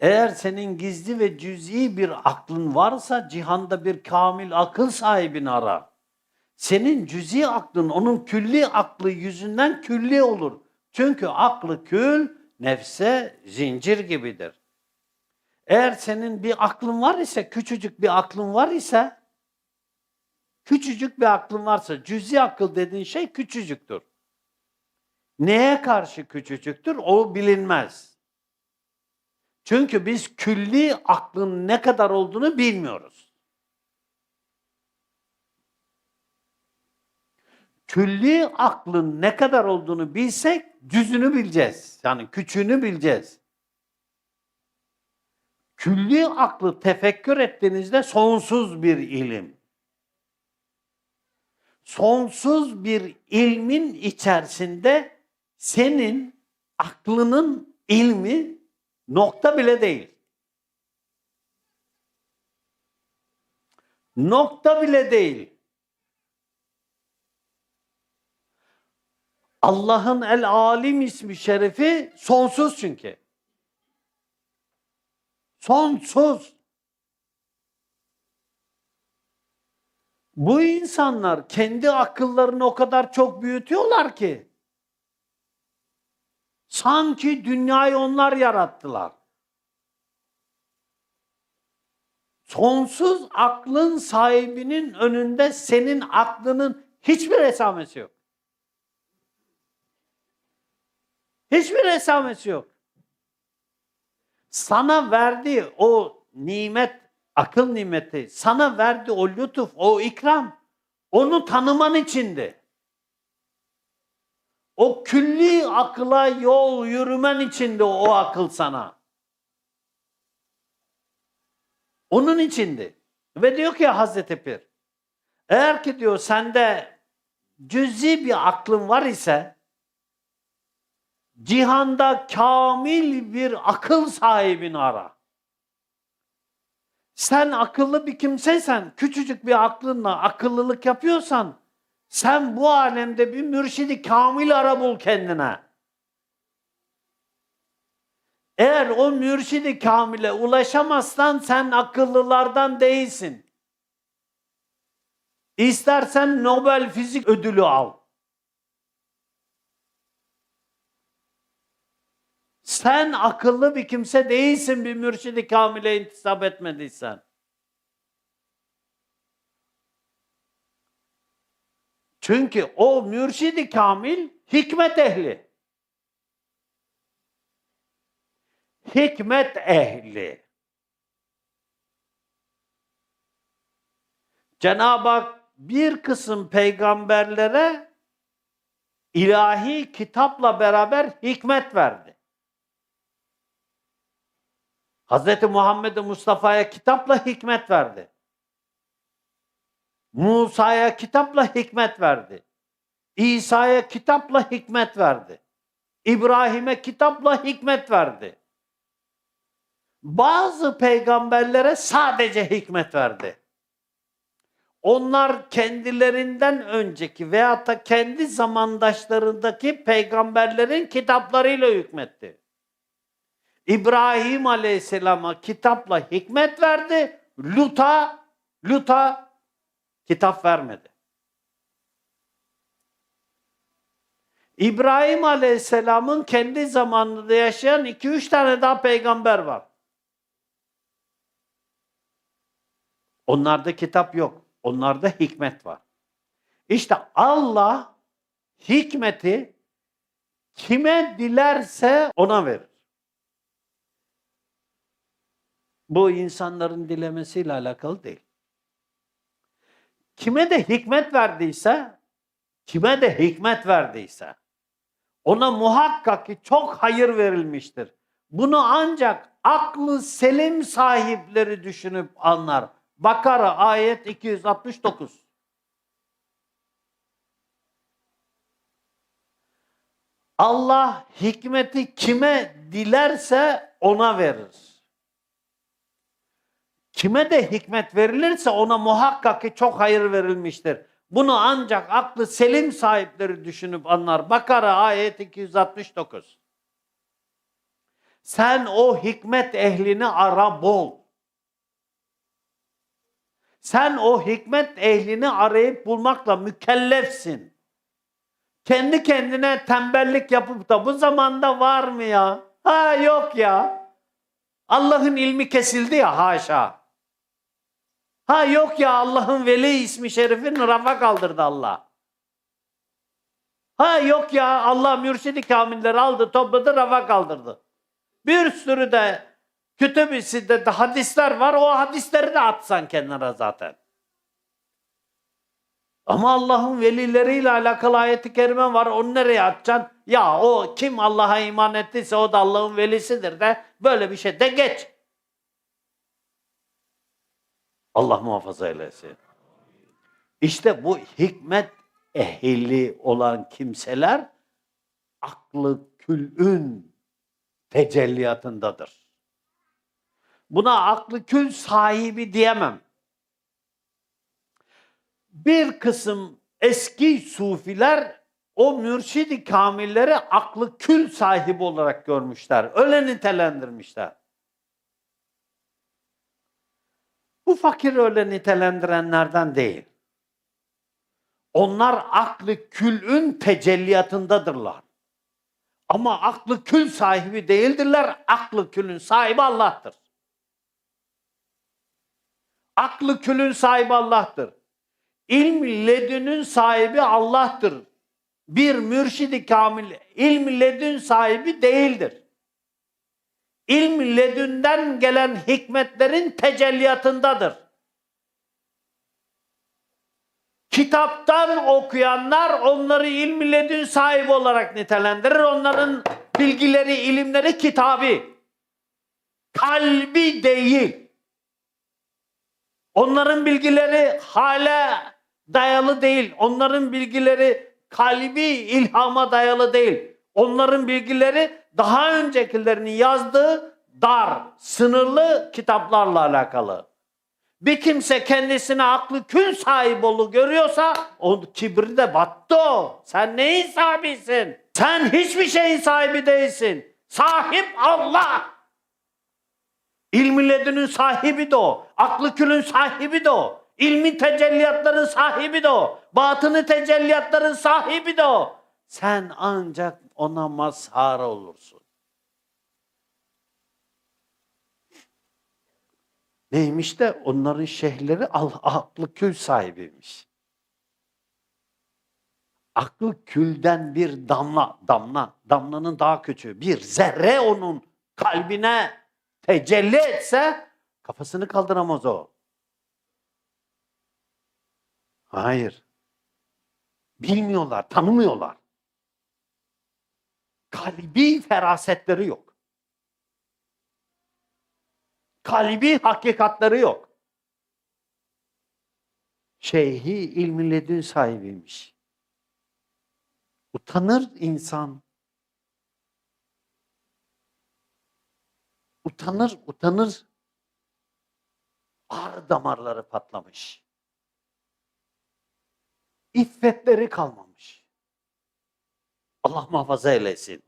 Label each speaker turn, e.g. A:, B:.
A: Eğer senin gizli ve cüz'i bir aklın varsa cihanda bir kamil akıl sahibini ara. Senin cüz'i aklın onun külli aklı yüzünden külli olur. Çünkü aklı kül nefse zincir gibidir. Eğer senin bir aklın var ise, küçücük bir aklın var ise, küçücük bir aklın varsa, cüz'i akıl dediğin şey küçücüktür. Neye karşı küçücüktür? O bilinmez. Çünkü biz külli aklın ne kadar olduğunu bilmiyoruz. Külli aklın ne kadar olduğunu bilsek cüzünü bileceğiz. Yani küçüğünü bileceğiz. Külli aklı tefekkür ettiğinizde sonsuz bir ilim. Sonsuz bir ilmin içerisinde senin aklının ilmi nokta bile değil. Nokta bile değil. Allah'ın El Alim ismi şerefi sonsuz çünkü. Sonsuz. Bu insanlar kendi akıllarını o kadar çok büyütüyorlar ki sanki dünyayı onlar yarattılar. Sonsuz aklın sahibinin önünde senin aklının hiçbir esamesi yok. Hiçbir esamesi yok. Sana verdiği o nimet, akıl nimeti, sana verdiği o lütuf, o ikram, onu tanıman içindi. O külli akla yol yürümen içindi o akıl sana. Onun içindi. Ve diyor ki Hazreti Pir, eğer ki diyor sende cüzi bir aklın var ise, cihanda kamil bir akıl sahibini ara. Sen akıllı bir kimseysen, küçücük bir aklınla akıllılık yapıyorsan, sen bu alemde bir mürşidi kamil ara bul kendine. Eğer o mürşidi kamile ulaşamazsan sen akıllılardan değilsin. İstersen Nobel Fizik Ödülü al. Sen akıllı bir kimse değilsin bir mürşidi kamile intisap etmediysen. Çünkü o mürşidi kamil hikmet ehli. Hikmet ehli. Cenab-ı Hak bir kısım peygamberlere ilahi kitapla beraber hikmet verdi. Hz. Muhammed Mustafa'ya kitapla hikmet verdi. Musa'ya kitapla hikmet verdi. İsa'ya kitapla hikmet verdi. İbrahim'e kitapla hikmet verdi. Bazı peygamberlere sadece hikmet verdi. Onlar kendilerinden önceki veyahut da kendi zamandaşlarındaki peygamberlerin kitaplarıyla hükmetti. İbrahim Aleyhisselam'a kitapla hikmet verdi. Lut'a Lut'a kitap vermedi. İbrahim Aleyhisselam'ın kendi zamanında yaşayan iki üç tane daha peygamber var. Onlarda kitap yok. Onlarda hikmet var. İşte Allah hikmeti kime dilerse ona verir. Bu insanların dilemesiyle alakalı değil. Kime de hikmet verdiyse, kime de hikmet verdiyse, ona muhakkak ki çok hayır verilmiştir. Bunu ancak aklı selim sahipleri düşünüp anlar. Bakara ayet 269. Allah hikmeti kime dilerse ona verir. Kime de hikmet verilirse ona muhakkak ki çok hayır verilmiştir. Bunu ancak aklı selim sahipleri düşünüp anlar. Bakara ayet 269. Sen o hikmet ehlini ara bol. Sen o hikmet ehlini arayıp bulmakla mükellefsin. Kendi kendine tembellik yapıp da bu zamanda var mı ya? Ha yok ya. Allah'ın ilmi kesildi ya haşa. Ha yok ya Allah'ın veli ismi şerifini rafa kaldırdı Allah. Ha yok ya Allah mürşidi kamilleri aldı topladı rafa kaldırdı. Bir sürü de kütüb-i siddette hadisler var o hadisleri de atsan kenara zaten. Ama Allah'ın velileriyle alakalı ayeti kerime var. Onu nereye atacaksın? Ya o kim Allah'a iman ettiyse o da Allah'ın velisidir de böyle bir şey de geç. Allah muhafaza eylesin. İşte bu hikmet ehli olan kimseler aklı külün tecelliyatındadır. Buna aklı kül sahibi diyemem. Bir kısım eski sufiler o mürşidi kamilleri aklı kül sahibi olarak görmüşler. Öyle nitelendirmişler. Bu fakir öyle nitelendirenlerden değil. Onlar aklı külün tecelliyatındadırlar. Ama aklı kül sahibi değildirler. Aklı külün sahibi Allah'tır. Aklı külün sahibi Allah'tır. İlm ledünün sahibi Allah'tır. Bir mürşidi kamil ilm ledün sahibi değildir. İlm ledünden gelen hikmetlerin tecelliyatındadır. Kitaptan okuyanlar onları ilm ledün sahibi olarak nitelendirir. Onların bilgileri, ilimleri kitabi. Kalbi değil. Onların bilgileri hale dayalı değil. Onların bilgileri kalbi ilhama dayalı değil. Onların bilgileri daha öncekilerini yazdığı dar, sınırlı kitaplarla alakalı. Bir kimse kendisine aklı kül sahibi olu görüyorsa o kibri de battı o. Sen neyin sahibisin? Sen hiçbir şeyin sahibi değilsin. Sahip Allah. İlmi ledünün sahibi de o. Aklı külün sahibi de o. İlmi tecelliyatların sahibi de o. Batını tecelliyatların sahibi de o. Sen ancak ona mazhar olursun. Neymiş de onların şeyhleri al- aklı kül sahibiymiş. Aklı külden bir damla, damla, damlanın daha küçüğü, bir zerre onun kalbine tecelli etse kafasını kaldıramaz o. Hayır. Bilmiyorlar, tanımıyorlar. Kalbi ferasetleri yok. Kalbi hakikatleri yok. Şeyhi ilmi ledün sahibiymiş. Utanır insan. Utanır, utanır. Ağrı damarları patlamış. İffetleri kalmamış. Allah muhafaza eylesin.